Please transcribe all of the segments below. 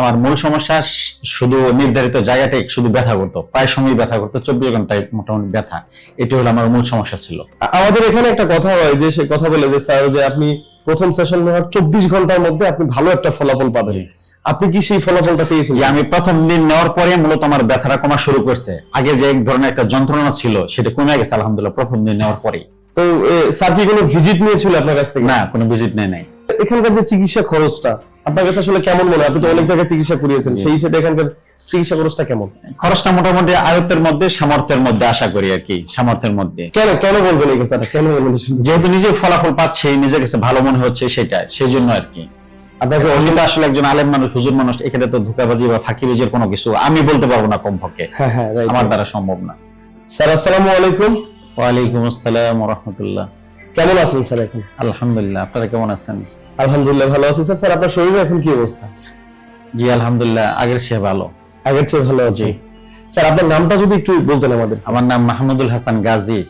আমার মূল সমস্যা শুধু নির্ধারিত জায়গাটাই শুধু ব্যথা করতো। প্রায় সময় ব্যথা করতো চব্বিশ ঘন্টায় মোটামুটি ব্যথা। এটি হলো আমার মূল সমস্যা ছিল। আমাদের এখানে একটা কথা হয় যে সে কথা বলে যে স্যার যে আপনি প্রথম সেশন নেওয়ার চব্বিশ ঘণ্টার মধ্যে আপনি ভালো একটা ফলাফল পাবেন। আপনি কি সেই ফলাফলটা পেয়েছেন? যে আমি প্রথম দিন নেওয়ার পরে মূলত আমার ব্যথাটা কমা শুরু করছে। আগে যে এক ধরনের একটা যন্ত্রণা ছিল সেটা কমে গেছে আলহামদুলিল্লাহ প্রথম দিন নেওয়ার পরে তো স্যার কি কোনো ভিজিট নিয়েছিল আপনার কাছ থেকে? না কোনো ভিজিট নেয় নাই। এখানকার যে চিকিৎসা খরচটা আপনার কাছে আসলে কেমন মনে হয়? আপনি তো অনেক জায়গায় চিকিৎসা করিয়েছেন সেই হিসেবে এখানকার চিকিৎসা খরচটা কেমন? খরচটা মোটামুটি আয়ত্তের মধ্যে সামর্থ্যের মধ্যে আশা করি আর কি সামর্থ্যের মধ্যে। কেন কেন বলবেন এই কথাটা? কেন বলবেন যেহেতু নিজে ফলাফল পাচ্ছি নিজের কাছে ভালো মনে হচ্ছে সেটা সেই জন্য আর কি। আপনাকে আমি আসলে একজন আলেম মানুষ হুজুর মানুষ এখানে তো ধোকাবাজি বা ফাঁকিবাজির কোনো কিছু আমি বলতে পারব না কমপক্ষে। হ্যাঁ হ্যাঁ আমার দ্বারা সম্ভব না। স্যার আসসালামু আলাইকুম। ওয়ালাইকুম আসসালাম রহমতুল্লাহ। কেমন আছেন স্যার এখন? আলহামদুলিল্লাহ আপনারা কেমন আছেন? আলহামদুলিল্লাহ ভালো আছি স্যার। স্যার আপনার শরীরে এখন কি অবস্থা? জি আলহামদুলিল্লাহ আগের চেয়ে ভালো। আগের চেয়ে ভালো আছে। স্যার আপনার নামটা যদি একটু বলতেন আমাদের। আমার নাম মাহমুদুল হাসান গাজী।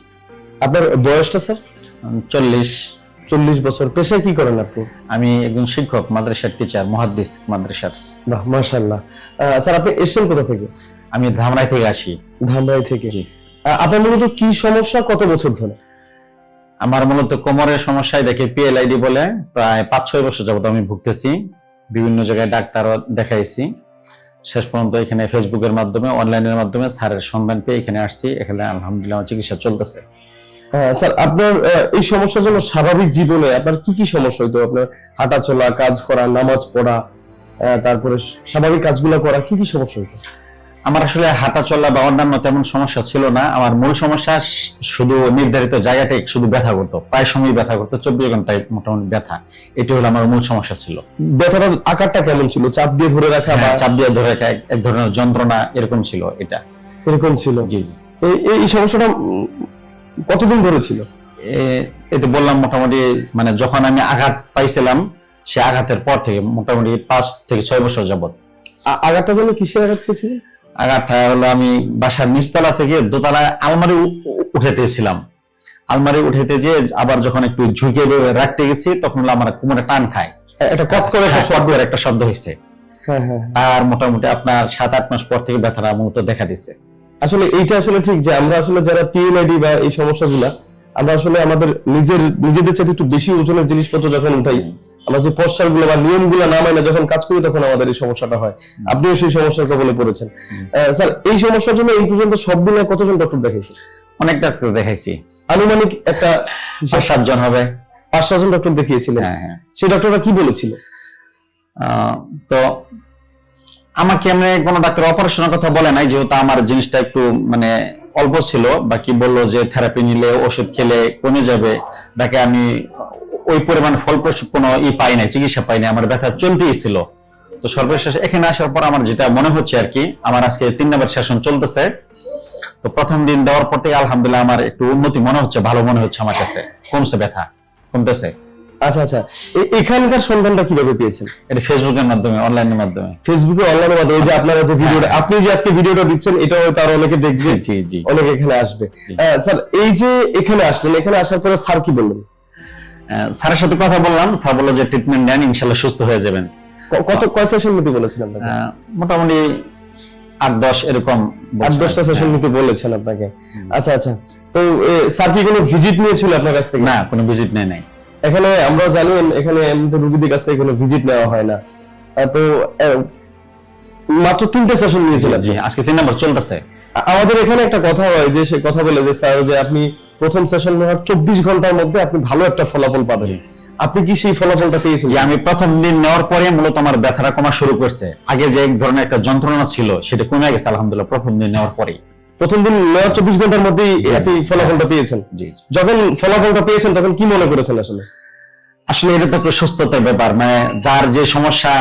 আপনার বয়সটা স্যার? চল্লিশ। চল্লিশ বছর। পেশায় কি করেন আপনি? আমি একজন শিক্ষক মাদ্রাসার টিচার মহাদ্দিস মাদ্রাসার। বাহ মাশাল্লাহ স্যার আপনি এসছেন কোথা থেকে? আমি ধামরাই থেকে আসি। ধামরাই থেকে। আপনার মূলত কি সমস্যা? কত বছর ধরে? আমার মূলত কোমরের সমস্যায় দেখে পিএলআইডি বলে প্রায় পাঁচ ছয় বছর যাবত আমি ভুগতেছি। বিভিন্ন জায়গায় ডাক্তারও দেখাইছি। শেষ পর্যন্ত এখানে ফেসবুকের মাধ্যমে অনলাইনের মাধ্যমে স্যারের সন্ধান পেয়ে এখানে আসছি। এখানে আলহামদুলিল্লাহ চিকিৎসা চলতেছে। স্যার, আপনার এই সমস্যার জন্য স্বাভাবিক জীবনে আপনার কি কি সমস্যা হইতো? আপনার হাঁটা চলা কাজ করা, নামাজ পড়া তারপরে স্বাভাবিক কাজগুলো করা, কি কি সমস্যা হইতো? আমার আসলে হাঁটা চলা বা অন্যান্য তেমন সমস্যা ছিল না। আমার মূল সমস্যা শুধু নির্ধারিত জায়গাটাই শুধু ব্যথা করতো। প্রায় সময় ব্যথা করতো চব্বিশ ঘন্টায় মোটামুটি ব্যথা। এটি হলো আমার মূল সমস্যা ছিল। ব্যথাটার আকারটা কেমন ছিল? চাপ দিয়ে ধরে রাখা বা হ্যাঁ, চাপ দিয়ে ধরে রাখা এক- ধরনের যন্ত্রণা এরকম ছিল এটা। এরকম ছিল? জি জি। এই- সমস্যাটা কতদিন ধরে ছিল? এ- এই বললাম মোটামুটি মানে যখন আমি আঘাত পাইছিলাম সে আঘাতের পর থেকে মোটামুটি পাঁচ থেকে ছয় বছর যাবত আঘাতটা যেন কিসের আঘাত পেয়েছিলেন আঘাতটা হলো আমি বাসার নিচতলা থেকে দোতলায় আলমারি উ- উ- আলমারি উঠাইতে যে আবার যখন একটু ঝুঁকে রাখতে গেছি তখন হলো আমার কোমরে টান খায়। করে একটা একটা শব্দ? একটা শব্দ হয়েছে হ্যাঁ হ্যাঁ আর মোটামুটি আপনার সাত আট মাস পর থেকে ব্যথাটা মূলত দেখা দিচ্ছে আসলে এইটা আসলে ঠিক যে আমরা আসলে যারা পিএনআইডি বা এই সমস্যাগুলা আমরা আসলে আমাদের নিজের নিজেদের সাথে একটু বেশি ওজনের জিনিসপত্র যখন উঠাই আমরা যে পশ্চারগুলো বা নিয়মগুলো না মানে যখন কাজ করি তখন আমাদের এই সমস্যাটা হয়। আপনিও সেই সমস্যার কবলে পড়েছেন। স্যার এই সমস্যার জন্য এই পর্যন্ত সব মিলে কতজন ডক্টর দেখাইছে? অনেক ডাক্তার দেখাইছি। আনুমানিক একটা পাঁচ সাতজন হবে। পাঁচ সাতজন ডক্টর দেখিয়েছিলেন। হ্যাঁ হ্যাঁ। সেই ডক্টররা কি বলেছিল? তো আমাকে এমনি কোনো ডাক্তার অপারেশনের কথা বলে নাই যেহেতু আমার জিনিসটা একটু মানে অল্প ছিল। বা কি বলল যে থেরাপি নিলে ওষুধ খেলে কমে যাবে। তাকে আমি ওই পরিমাণ ফলপ্রসূ কোনো ই পাই নাই চিকিৎসা পাই নাই আমার ব্যথা চলতেই ছিল। তো সর্বশেষ এখানে আসার পর আমার যেটা মনে হচ্ছে আর কি আমার আজকে তিন নম্বর সেশন চলতেছে। তো প্রথম দিন দেওয়ার পর থেকে আলহামদুলিল্লাহ আমার একটু উন্নতি মনে হচ্ছে ভালো মনে হচ্ছে আমার কাছে কমছে ব্যথা কমতেছে। আচ্ছা আচ্ছা এখানকার সন্ধানটা কীভাবে পেয়েছেন? এটা ফেসবুকের মাধ্যমে অনলাইনের মাধ্যমে। ফেসবুকে অনলাইনের মাধ্যমে যে আপনারা যে ভিডিওটা আপনি যে আজকে ভিডিওটা দিচ্ছেন এটা হয়তো আরও অনেকে দেখবে জি জি অনেকে এখানে আসবে। আহ, স্যার এই যে এখানে আসলেন এখানে আসার পরে স্যার কি বললেন? স্যারের সাথে কথা বললাম স্যার বলল যে ট্রিটমেন্ট নেন ইনশাল্লাহ সুস্থ হয়ে যাবেন। কত কয় সেশন নিতে বলেছেন আপনাকে? মোটামুটি আট দশ এরকম আট দশটা সেশন হ্যাঁ। নিতে বলেছেন আপনাকে। আচ্ছা আচ্ছা। তো স্যার কি কোনো ভিজিট নিয়েছিল আপনার কাছ থেকে? না কোনো ভিজিট নেই নাই। এখানে আমরা জানি এখানে রুগীদের কাছ থেকে কোনো ভিজিট নেওয়া হয় না। তো মাত্র তিনটে সেশন নিয়েছিলেন। জি আজকে তিন নম্বর চলতেছে। আমাদের এখানে একটা কথা হয় যে সে কথা বলে যে স্যার যে আপনি প্রথম সেশন নেওয়ার চব্বিশ ঘণ্টার মধ্যে আপনি ভালো একটা ফলাফল পাবেন। আপনি কি সেই ফলাফলটা পেয়েছেন যে আমি প্রথম দিন নেওয়ার পরে মূলত আমার ব্যথাটা কমা শুরু করছে। আগে যে এক ধরনের একটা যন্ত্রণা ছিল সেটা কমে গেছে আলহামদুলিল্লাহ প্রথম দিন নেওয়ার পরেই। প্রথম দিন নেওয়ার চব্বিশ ঘণ্টার মধ্যেই জি, আপনি ফলাফলটা পেয়েছেন? জি। যখন ফলাফলটা পেয়েছেন তখন কি মনে করেছেন আসলে? আসলে এটা তো একটু সুস্থতার ব্যাপার মানে যার যে সমস্যা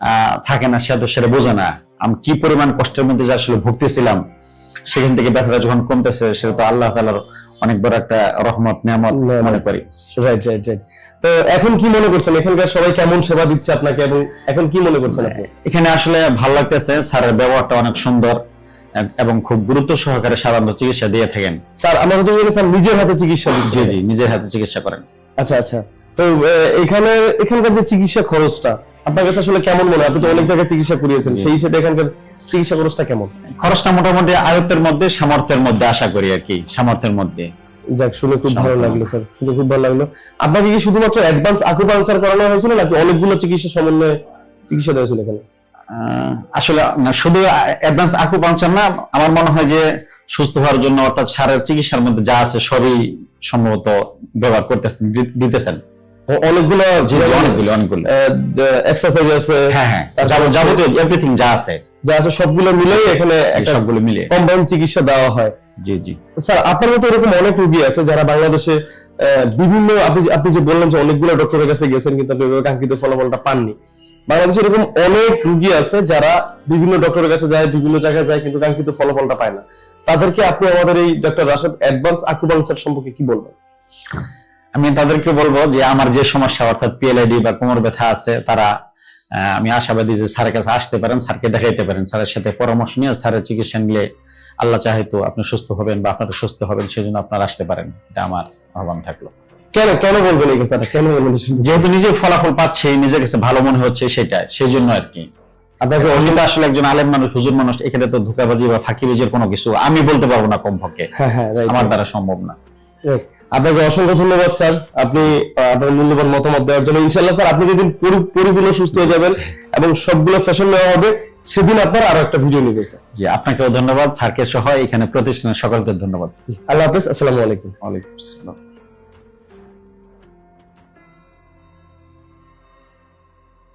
আহ, থাকে না সে তো সেটা বোঝে না। আমি কি পরিমাণ কষ্টের মধ্যে যে আসলে ভুগতেছিলাম সেখান থেকে ব্যথাটা যখন কমতেছে সেটা তো আল্লাহ তালার অনেক বড় একটা রহমত নিয়ামত। মনে করি। রাইট রাইট রাইট তো এখন কি মনে করছেন? এখানকার সবাই কেমন সেবা দিচ্ছে আপনাকে এবং এখন কি মনে করছেন আপনি? এখানে আসলে ভালো লাগতেছে স্যারের ব্যবহারটা অনেক সুন্দর এবং খুব গুরুত্ব সহকারে সাধারণত চিকিৎসা দিয়ে থাকেন। স্যার আমরা তো স্যার নিজের হাতে চিকিৎসা জি জি নিজের হাতে চিকিৎসা করেন। আচ্ছা আচ্ছা। তো এখানে এখানকার যে চিকিৎসা খরচটা আপনার কাছে আসলে কেমন মনে হয়? আপনি তো অনেক জায়গায় চিকিৎসা করিয়েছেন সেই হিসেবে এখানকার চিকিৎসা খরচটা কেমন? খরচটা মোটামুটি আয়ত্তের মধ্যে সামর্থ্যের মধ্যে আশা করি আর কি সামর্থ্যের মধ্যে। যাক শুনে খুব ভালো লাগল স্যার। শুনে খুব ভালো লাগল। আপনাকে কি শুধুমাত্র অ্যাডভান্স আকুপাংচার করানো হয়েছিল নাকি অনেকগুলো চিকিৎসা সমন্বয়ে চিকিৎসা দেওয়া হয়েছিল এখানে? আসলে শুধু অ্যাডভান্স আকুপাংচার না আমার মনে হয় যে সুস্থ হওয়ার জন্য অর্থাৎ সারের চিকিৎসার মধ্যে যা আছে সবই সম্ভবত ব্যবহার করতেছেন দিতেছেন। অনেকগুলো অনেকগুলো অনেকগুলো। এক্সারসাইজ আছে হ্যাঁ হ্যাঁ যাবতীয় এভরিথিং যা আছে। যা আছে সবগুলো মিলেই এখানে সবগুলো মিলে কম্বাইন চিকিৎসা দেওয়া হয়। জি জি। স্যার আপনার মতো এরকম অনেক রোগী আছে যারা বাংলাদেশে বিভিন্ন আপনি যে- আপনি যে বললেন যে অনেকগুলো ডক্টরের কাছে গেছেন কিন্তু আপনি ওইভাবে কাঙ্ক্ষিত ফলাফলটা পাননি। বাংলাদেশে এরকম অনেক রোগী আছে যারা বিভিন্ন ডক্টরের কাছে যায় বিভিন্ন জায়গায় যায় কিন্তু কাঙ্ক্ষিত ফলাফলটা পায় না। তাদেরকে আপনি আমাদের এই ডক্টর রাশেদ অ্যাডভান্স আকুপাংচার সম্পর্কে কি বলবেন? আমি তাদেরকে বলব যে আমার যে সমস্যা অর্থাৎ পিএলআইডি বা কোমর ব্যথা আছে তারা আমি আশাবাদী যে স্যারের কাছে আসতে পারেন স্যারকে দেখাইতে পারেন স্যারের সাথে পরামর্শ নিয়ে স্যারের চিকিৎসা নিলে আল্লাহ চাহে তো আপনি সুস্থ হবেন বা আপনারা সুস্থ হবেন সেজন্য আপনারা আসতে পারেন। এটা আমার আহ্বান থাকল। কেন কেন বলবেন এই কথাটা? কেন বলবেন যেহেতু নিজে ফলাফল পাচ্ছে নিজের কাছে ভালো মনে হচ্ছে সেটা সেই জন্য আর কি। আপনাকে তো আসলে একজন আলেম মানুষ হুজুর মানুষ এখানে তো ধোকাবাজি বা ফাঁকিবাজির কোনো কিছু আমি বলতে পারব না কমপক্ষে। হ্যাঁ হ্যাঁ আমার দ্বারা সম্ভব না. আপনাকে অসংখ্য ধন্যবাদ স্যার। আপনি আপনার মূল্যবান মতামত দেওয়ার জন্য। ইনশাল্লাহ স্যার আপনি যেদিন পরি- পরিপূর্ণ সুস্থ হয়ে যাবেন এবং সবগুলো সেশন নেওয়া হবে সেদিন আপনার আরও একটা ভিডিও নিবে স্যার। জি আপনাকেও ধন্যবাদ। স্যারকে সহ এখানে প্রতিষ্ঠানের সকলকে ধন্যবাদ। আল্লাহ হাফেজ আসসালামু আলাইকুম। ওয়ালাইকুম আসসালাম।